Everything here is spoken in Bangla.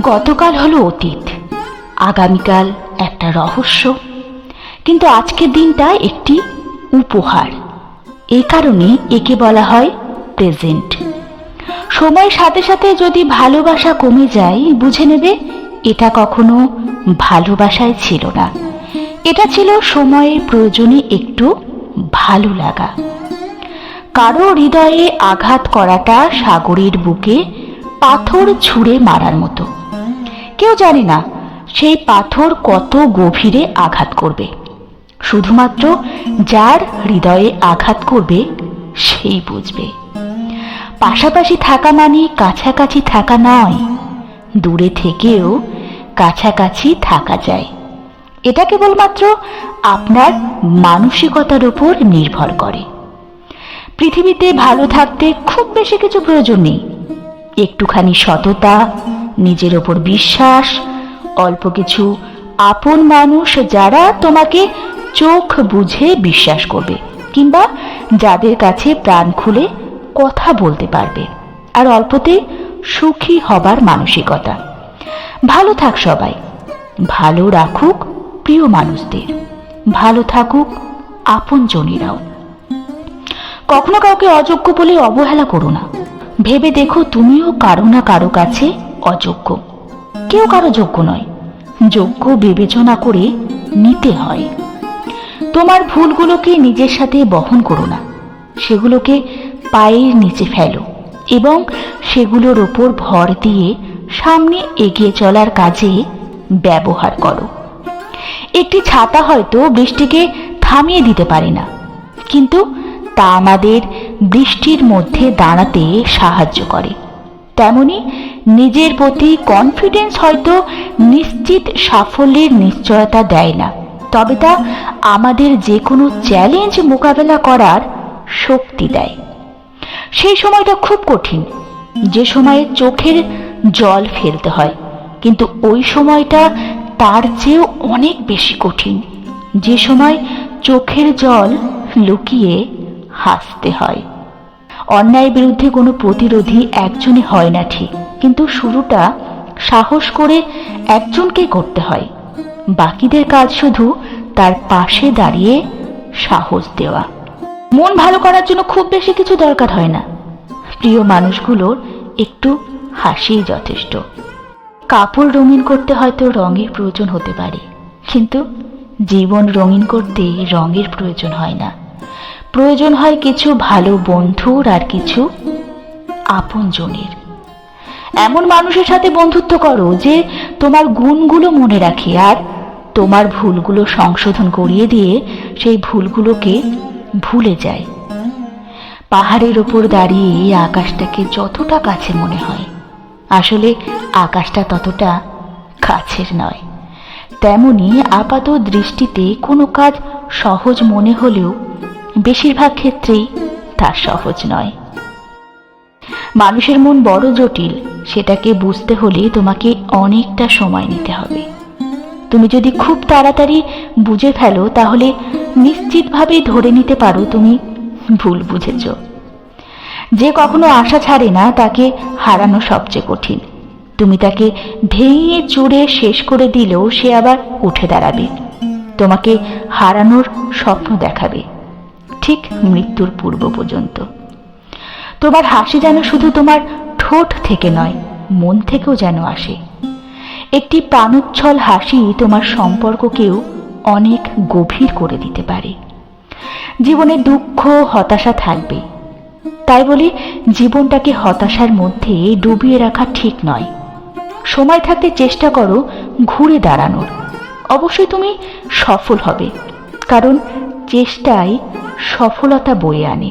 গতকাল হলো অতীত। আগামীকাল একটা রহস্য। কিন্তু আজকের দিনটা একটি উপহার। এই কারণে একে বলা হয় প্রেজেন্ট সময়ের সাথে সাথে যদি ভালোবাসা কমে যায়, বুঝে নেবে এটা কখনো ভালোবাসায় ছিল না। এটা ছিল সময়ের প্রয়োজনে একটু ভালো লাগা। কারও হৃদয়ে আঘাত করাটা সাগরের বুকে পাথর ছুঁড়ে মারার মতো। কেউ জানে না সেই পাথর কত গভীরে আঘাত করবে। শুধুমাত্র যার হৃদয়ে আঘাত করবে, সেই বুঝবে। পাশাপাশি থাকা মানে কাছাকাছি থাকা নয়, দূরে থেকেও কাছাকাছি থাকা যায়। এটা কেবলমাত্র আপনার মানসিকতার উপর নির্ভর করে। পৃথিবীতে ভালো থাকতে খুব বেশি কিছু প্রয়োজন নেই। একটুখানি সততা নিজের ওপর বিশ্বাস, অল্প কিছু আপন মানুষ যারা তোমাকে চোখ বুঝে বিশ্বাস করবে কিংবা যাদের কাছে প্রাণ খুলে কথা বলতে পারবে। আর অল্পতে সুখী হবার মানসিকতা। ভালো থাক সবাই। ভালো রাখুক প্রিয় মানুষদের। ভালো থাকুক আপনজনীরাও কখনো কাউকে অযোগ্য বলে অবহেলা করো না। ভেবে দেখো তুমিও কারও না কারও কাছে অযোগ্য। কেউ কারও যোগ্য নয়। যোগ্য বিবেচনা করে নিতে হয়। তোমার ভুলগুলোকে নিজের সাথে বহন করো না। সেগুলোকে পায়ের নিচে ফেলো এবং সেগুলোর ওপর ভর দিয়ে সামনে এগিয়ে চলার কাজে ব্যবহার করো। একটি ছাতা হয়তো বৃষ্টিকে থামিয়ে দিতে পারে না, কিন্তু তা আমাদের বৃষ্টির মধ্যে দাঁড়াতে সাহায্য করে। তেমনি নিজের প্রতি কনফিডেন্স হয়তো নিশ্চিত সাফল্যের নিশ্চয়তা দেয় না। তবে তা আমাদের যে কোনো চ্যালেঞ্জ মোকাবেলা করার শক্তি দেয়। সেই সময়টা খুব কঠিন। যে সময়ে চোখের জল ফেলতে হয়। কিন্তু ওই সময়টা তার চেয়েও অনেক বেশি কঠিন। যে সময় চোখের জল লুকিয়ে হাসতে হয়। অন্যায়ের বিরুদ্ধে কোনো প্রতিরোধী একজনই হয় না ঠিক। কিন্তু শুরুটা সাহস করে একজনকে করতে হয়। বাকিদের কাজ শুধু তার পাশে দাঁড়িয়ে সাহস দেওয়া। মন ভালো করার জন্য খুব বেশি কিছু দরকার হয় না। প্রিয় মানুষগুলোর একটু হাসিই যথেষ্ট। কাপড় রঙিন করতে হয়তো রঙের প্রয়োজন হতে পারে, কিন্তু জীবন রঙিন করতে রঙের প্রয়োজন হয় না। প্রয়োজন হয় কিছু ভালো বন্ধুর আর কিছু আপনজনের। এমন মানুষের সাথে বন্ধুত্ব করো যে তোমার গুণগুলো মনে রাখে আর তোমার ভুলগুলো সংশোধন করিয়ে দিয়ে সেই ভুলগুলোকে ভুলে যায়। পাহাড়ের ওপর দাঁড়িয়ে আকাশটাকে যতটা কাছে মনে হয়, আসলে আকাশটা ততটা কাছের নয়। তেমনি আপাত দৃষ্টিতে কোনো কাজ সহজ মনে হলেও বেশিরভাগ ক্ষেত্রেই তা সহজ নয়। মানুষের মন বড় জটিল সেটাকে বুঝতে হলে তোমাকে অনেকটা সময় নিতে হবে। তুমি যদি খুব তাড়াতাড়ি বুঝে ফেলো, তাহলে নিশ্চিতভাবে ধরে নিতে পারো তুমি ভুল বুঝেছ। যে কখনো আশা ছাড়ে না, তাকে হারানো সবচেয়ে কঠিন। তুমি তাকে ভেঙে চুড়ে শেষ করে দিলেও সে আবার উঠে দাঁড়াবে। তোমাকে হারানোর স্বপ্ন দেখাবে, ঠিক মৃত্যুর পূর্ব পর্যন্ত। তোমার হাসি যেন শুধু তোমার ঠোঁট থেকে নয়, মন থেকেও যেন আসে। একটি প্রাণোচ্ছল হাসি তোমার সম্পর্ককেও অনেক গভীর করে দিতে পারে। জীবনে দুঃখ, হতাশা থাকবে। তাই বলে, জীবনটাকে হতাশার মধ্যে ডুবিয়ে রাখা ঠিক নয়। সময় থাকতে চেষ্টা করো ঘুরে দাঁড়ানোর। অবশ্যই তুমি সফল হবে, কারণ চেষ্টাই সফলতা বয়ে আনে।